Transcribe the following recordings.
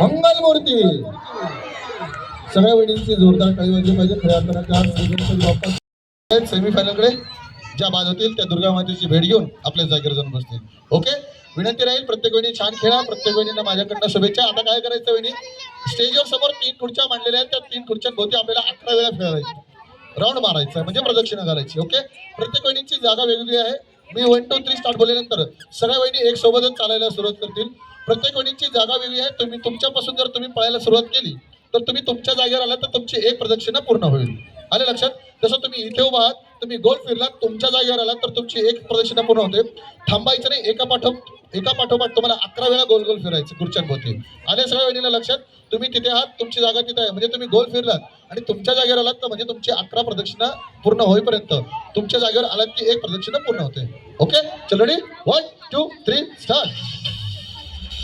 मंगलमूर्ती. सगळ्या वहिनींची जोरदार काही वाजली पाहिजे. खऱ्या अर्थानं सेमीफायनलकडे ज्या बाद होतील त्या दुर्गा मातेची भेट घेऊन आपल्या जागेवर जाऊन बसतील. ओके विनंती राहील प्रत्येक वेळी छान खेळा. प्रत्येक वहिनींना माझ्याकडनं शुभेच्छा. आता काय करायचं वेणी स्टेजवर समोर तीन खुर्च्या मांडलेल्या आहेत. त्या तीन खुर्च्यांभोवती आपल्याला अकरा वेळा खेळायची. राऊंड मारायचा म्हणजे प्रदक्षिणा घालायची ओके प्रत्येक वहिनीची जागा वेगवेगळी आहे. मी वन टू थ्री स्टार्ट बोलल्यानंतर सगळ्या वहिनी एक सोबतच चालायला सुरुवात करतील. प्रत्येक वहिनीची जागा वेगळी आहे. तुम्ही तुमच्यापासून जर तुम्ही पळायला सुरुवात केली तर तुम्ही तुमच्या जागेवर आला तर तुमची एक प्रदक्षिणा पूर्ण होईल. आले लक्षात? जसं तुम्ही इथे उभा आहात तुम्ही गोल फिरलात तुमच्या जागेवर आलात तर तुमची एक प्रदक्षिणा पूर्ण होते. थांबायचं नाही एका पाठो एका पाठोपाठ तुम्हाला अकरा वेळा गोल गोल फिरायचं खुर्च्यांभोवती. आले सगळ्या वेळीला लक्षात? तुम्ही तिथे आहात तुमची जागा तिथे आहे. म्हणजे तुम्ही गोल फिरलात आणि तुमच्या जागेवर आलात तर म्हणजे तुमची अकरा प्रदक्षिणा पूर्ण होईपर्यंत तुमच्या जागेवर आलात की एक प्रदक्षिणा पूर्ण होते. ओके? चलडी वन टू थ्री स्टार्ट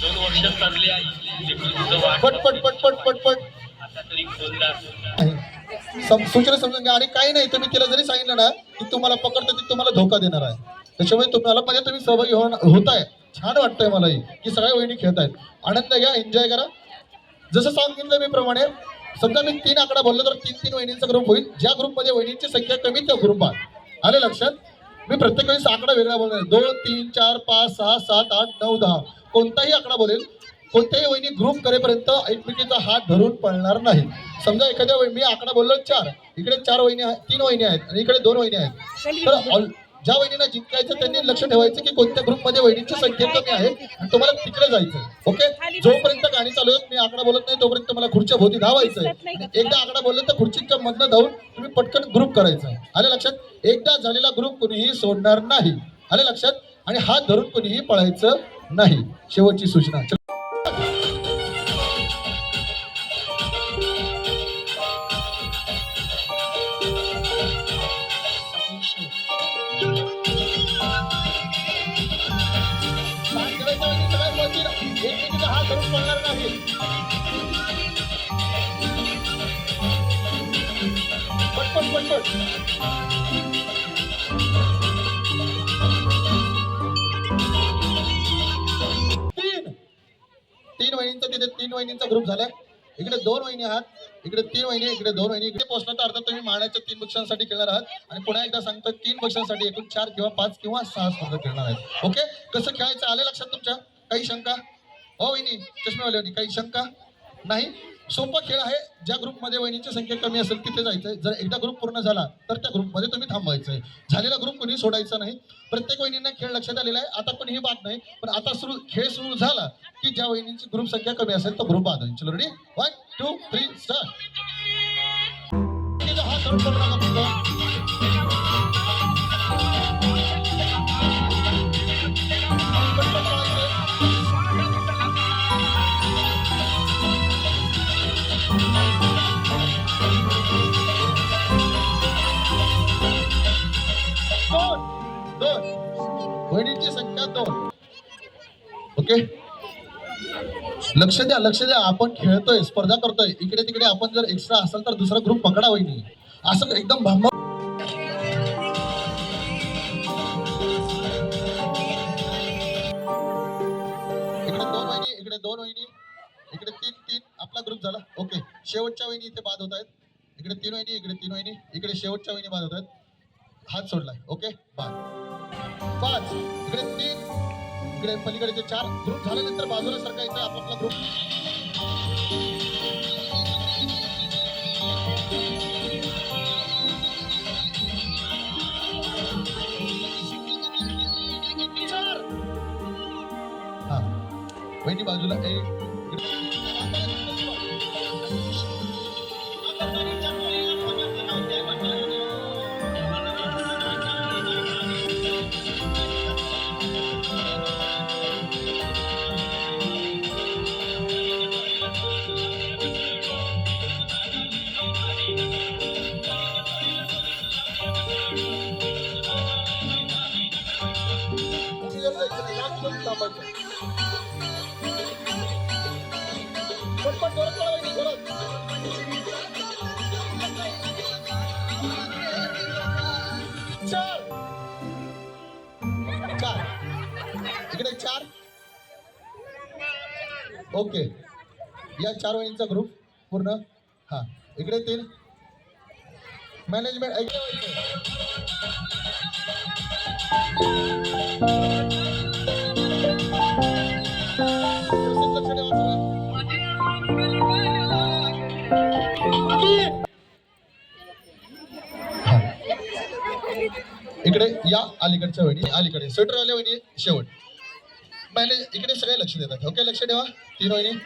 दोन वर्ष चालली आहे. जे तुझं वाट पट पट पट पट पट पट. आता तरी बोलला आहे. सम- सूचना समजून घ्या. आणि काही नाही तुम्ही तिला जरी सांगितलं ना की तुम्हाला पकडतं ती तुम्हाला धोका देणार आहे. त्याच्यामुळे तुम्हाला म्हणजे तुम्ही सहभागी होणार होताय. छान वाटतंय मलाही की सगळ्या वहिनी खेळत आहेत. आनंद घ्या एन्जॉय करा. जसं सांगितलं मी प्रमाणे समजा मी तीन आकडा बोललो तर तीन तीन वहिनींचा ग्रुप होईल. ज्या ग्रुपमध्ये वहिनींची संख्या कमी त्या ग्रुपात आले लक्षात? मी प्रत्येक वेळेस आकडा वेगळा बोलणार आहे. दोन तीन चार पाच सहा सात आठ नऊ दहा. कोणताही आकडा बोलेल कोणत्याही वहिनी ग्रुप करेपर्यंत एकमेकीचा हात धरून पळणार नाही. समजा एखाद्या मी आकडा बोललो चार. इकडे चार वहिनी आहेत तीन वहिनी आहेत आणि इकडे दोन वहिनी आहेत. तर ज्या वहिनीला जिंकायचं त्यांनी लक्ष ठेवायचं की कोणत्या ग्रुपमध्ये वहिनीची संख्या कमी आहे आणि तुम्हाला तिकडे जायचं ओके जोपर्यंत गाणी चालू आहेत मी आकडा बोलत नाही तोपर्यंत मला खुर्च्या भोवती धावायचं आहे एकदा आकडा बोललं तर खुर्चीच्या मधनं धावून तुम्ही पटकन ग्रुप करायचा. आहे आले लक्षात? एकदा झालेला ग्रुप कुणीही सोडणार नाही. आले लक्षात? आणि हात धरून कुणीही पळायचं नाही. शेवटची सूचना. Thank you. तीन वहिनींचा ग्रुप झालाय. इकडे दोन वहिनी आहात इकडे तीन वहिनी इकडे दोन वहिनी. इकडे पोहोचणार तर अर्थात तुम्ही माण्याच्या तीन पक्षांसाठी खेळणार आहात. आणि पुन्हा एकदा सांगतो तीन पक्षांसाठी एकूण चार किंवा पाच किंवा सहा स्पर्धा खेळणार आहेत. ओके कसं खेळायचं? आले लक्षात तुमच्या? काही शंका? हो वहिनी चष्मेवाले वहिनी काही शंका? नाही? सोपा खेळ आहे. ज्या ग्रुपमध्ये वहिनीची संख्या कमी असेल तिथे जायचंय. जर एकदा ग्रुप पूर्ण झाला तर त्या ग्रुपमध्ये तुम्ही थांबायचंय झालेला ग्रुप कोणी सोडायचा नाही. प्रत्येक वहिनींना खेळ लक्षात आलेला आहे. आता कोणीही बात नाही पण आता सुरू खेळ सुरू झाला की ज्या वहिनींची ग्रुप संख्या कमी असेल तो ग्रुप बाद होईल. चलो ready one two three start हा ओके? लक्ष द्या लक्ष द्या. आपण खेळतोय स्पर्धा करतोय. इकडे तिकडे आपण जर एक्स्ट्रा असेल तर दुसरा ग्रुप पकडा होईल असं एकदम भांब इकडे दोन वहिनी इकडे दोन वहिनी. इकडे तीन तीन. आपला ग्रुप झाला. ओके. शेवटच्या वहिनी इथे बाद होत आहेत. इकडे तीन वहिनी इकडे तीन वहिनी. इकडे शेवटच्या वहिनी बाद होत आहेत. हात सोडलाय. ओके? बाद पाच. इकडे तीन. इकडे पलीकडेचे चार ग्रुप झाल्यानंतर बाजूला सरकायचं आपापला ग्रुप वहिनी बाजूला एक चार चार इकडे चार ओके. या चार वहिनीचा ग्रुप पूर्ण. हा. इकडे तीन. मॅनेजमेंट ऐकलं इकडे या अलीकडच्या वहिनी अलीकडे. स्वेटर आल्या वहिनी शेवट. मॅनेज इकडे सगळे लक्ष देतात. ओके लक्ष ठेवा. तीन वहिनी.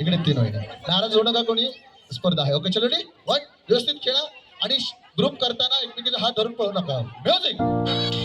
इकडे तीन वहिनी. नाराज होऊ नका कोणी. स्पर्धा आहे. ओके चलो डी वन व्यवस्थित खेळा. आणि ग्रुप करताना एकमेकीचा हात धरून पळू नका. म्युझिक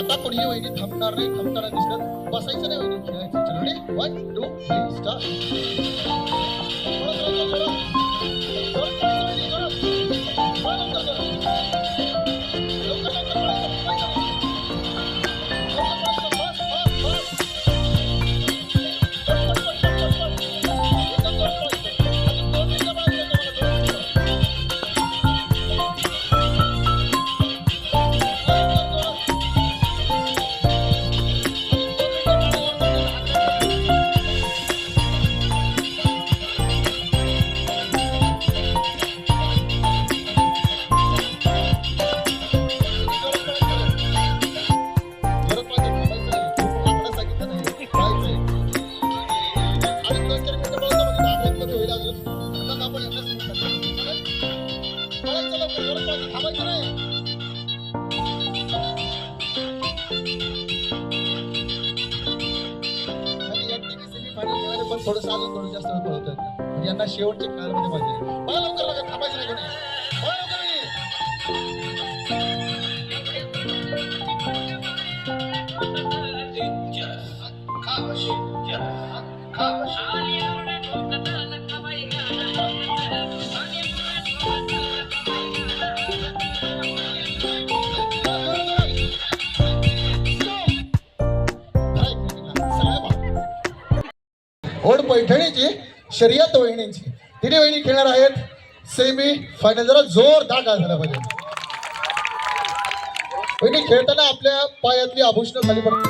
आता कोणीही वहिनी थांबणार नाही थांबताना दिसतात बसायचं नाही वहिनी खेळायचं. चलो ready one two three start थोडस अजून थोडं जास्त वेळ म्हणजे पळवतोय यांना शेवटच्या काळामध्ये पाहिजे मला लवकर लवकर थांबायचं नाही पैठणीची शर्यत वहिणींची तिन्ही वहिनी खेळणार आहेत. सेमी फायनल जरा जोरदार काय झाला पाहिजे. वहिनी खेळताना आपल्या पायातली आभूषण खाली पडत